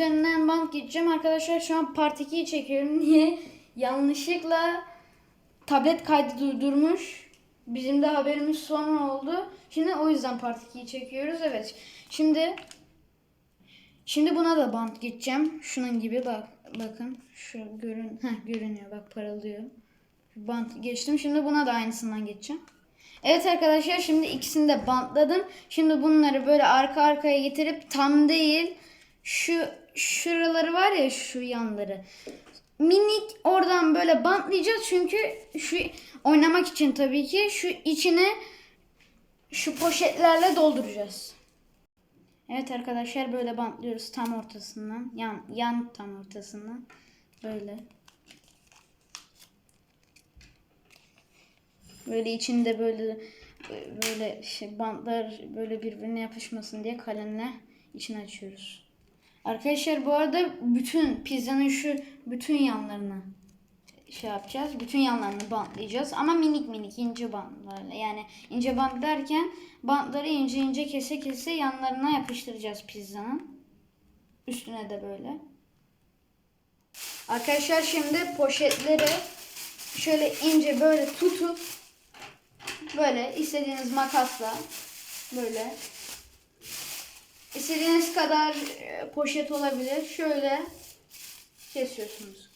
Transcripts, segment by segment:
üzerinden bant gideceğim. Arkadaşlar şu an part 2'yi çekiyorum. Niye? Yanlışlıkla tablet kaydı durdurmuş. Bizim de haberimiz sonra oldu. Şimdi o yüzden part 2'yi çekiyoruz. Evet. Şimdi Şimdi buna da bant gideceğim. Şunun gibi bak bakın. Şu görün Heh, görünüyor bak parıldıyor. Şu bant geçtim. Şimdi buna da aynısından geçeceğim. Evet arkadaşlar şimdi ikisini de bantladım. Şimdi bunları böyle arka arkaya getirip tam değil şu şuraları var ya şu yanları. Minik oradan böyle bantlayacağız çünkü şu oynamak için tabii ki şu içine şu poşetlerle dolduracağız. Evet arkadaşlar böyle bantlıyoruz tam ortasından. Yan yan tam ortasından. Böyle. Böyle içinde böyle böyle şey bantlar böyle birbirine yapışmasın diye kalemle içini açıyoruz. Arkadaşlar bu arada bütün pizzanın şu bütün yanlarını şey yapacağız. Bütün yanlarını bantlayacağız ama minik minik ince bantlarla. Yani ince bant derken bantları ince ince kese kese yanlarına yapıştıracağız pizzanın. Üstüne de böyle. Arkadaşlar şimdi poşetleri şöyle ince böyle tutup böyle istediğiniz makasla böyle istediğiniz kadar e, poşet olabilir. Şöyle kesiyorsunuz.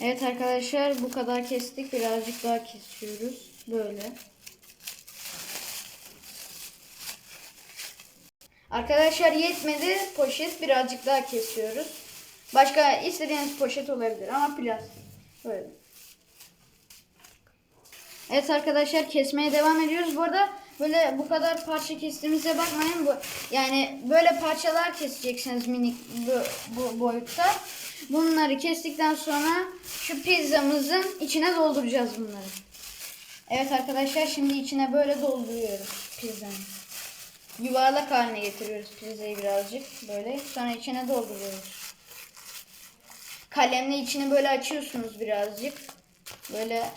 Evet arkadaşlar bu kadar kestik. Birazcık daha kesiyoruz. Böyle. Arkadaşlar yetmedi. Poşet birazcık daha kesiyoruz. Başka istediğiniz poşet olabilir ama plastik. Böyle. Evet arkadaşlar kesmeye devam ediyoruz. Bu arada böyle bu kadar parça kestiğimize bakmayın. Bu yani böyle parçalar keseceksiniz minik bu, bu boyutta. Bunları kestikten sonra şu pizzamızın içine dolduracağız bunları. Evet arkadaşlar şimdi içine böyle dolduruyoruz pizzanın. Yuvarlak haline getiriyoruz pizzayı birazcık böyle. Sonra içine dolduruyoruz. Kalemle içini böyle açıyorsunuz birazcık. Böyle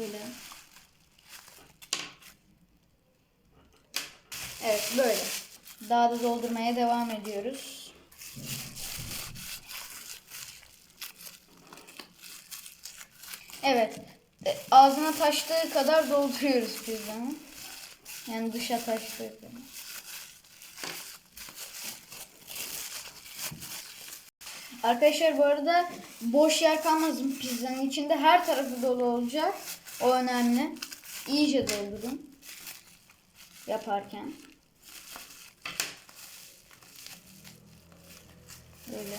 Böyle. Evet böyle. Daha da doldurmaya devam ediyoruz. Evet. E, Ağzına taştığı kadar dolduruyoruz pizzanın. Yani dışa taştığı kadar. Arkadaşlar bu arada boş yer kalmasın pizzanın içinde. Her tarafı dolu olacak. O önemli. İyice doldurun. Yaparken. Böyle.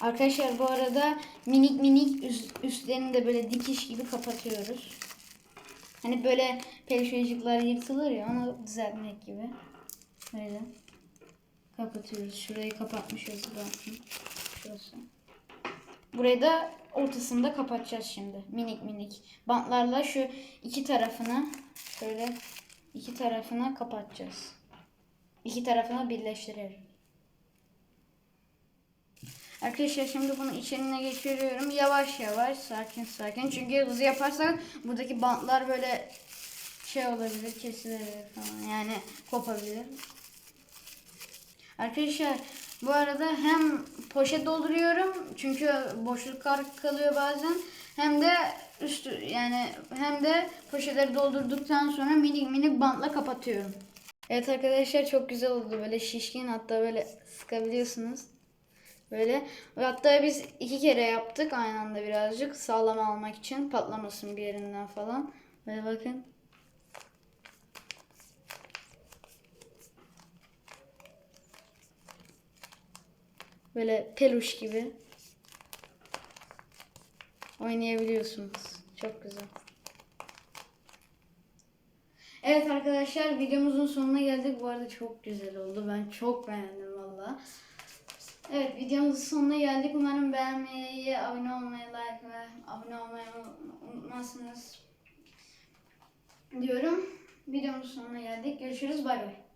Arkadaşlar bu arada minik minik üst, üstlerini de böyle dikiş gibi kapatıyoruz. Hani böyle peluş ayıcıklar yırtılır ya onu düzeltmek gibi. Böyle kapatıyoruz. Şurayı kapatmışız bakın. Şurası. Burayı da ortasında kapatacağız şimdi. Minik minik bantlarla şu iki tarafını şöyle iki tarafına kapatacağız. İki tarafına birleştirelim. Arkadaşlar şimdi bunu içine geçiriyorum. Yavaş yavaş sakin sakin. Çünkü hızlı yaparsak buradaki bantlar böyle şey olabilir, kesilebilir falan. Yani kopabilir. Arkadaşlar bu arada hem poşet dolduruyorum çünkü boşluk kalıyor bazen. Hem de üstü yani hem de poşetleri doldurduktan sonra minik minik bantla kapatıyorum. Evet arkadaşlar çok güzel oldu böyle şişkin hatta böyle sıkabiliyorsunuz. Böyle. Hatta biz iki kere yaptık aynı anda birazcık sağlam almak için patlamasın bir yerinden falan. Böyle bakın. Böyle peluş gibi oynayabiliyorsunuz. Çok güzel. Evet arkadaşlar videomuzun sonuna geldik. Bu arada çok güzel oldu. Ben çok beğendim valla. Evet videomuzun sonuna geldik. Umarım beğenmeyi, abone olmayı, like ve abone olmayı unutmazsınız diyorum. Videomuzun sonuna geldik. Görüşürüz. Bay bay.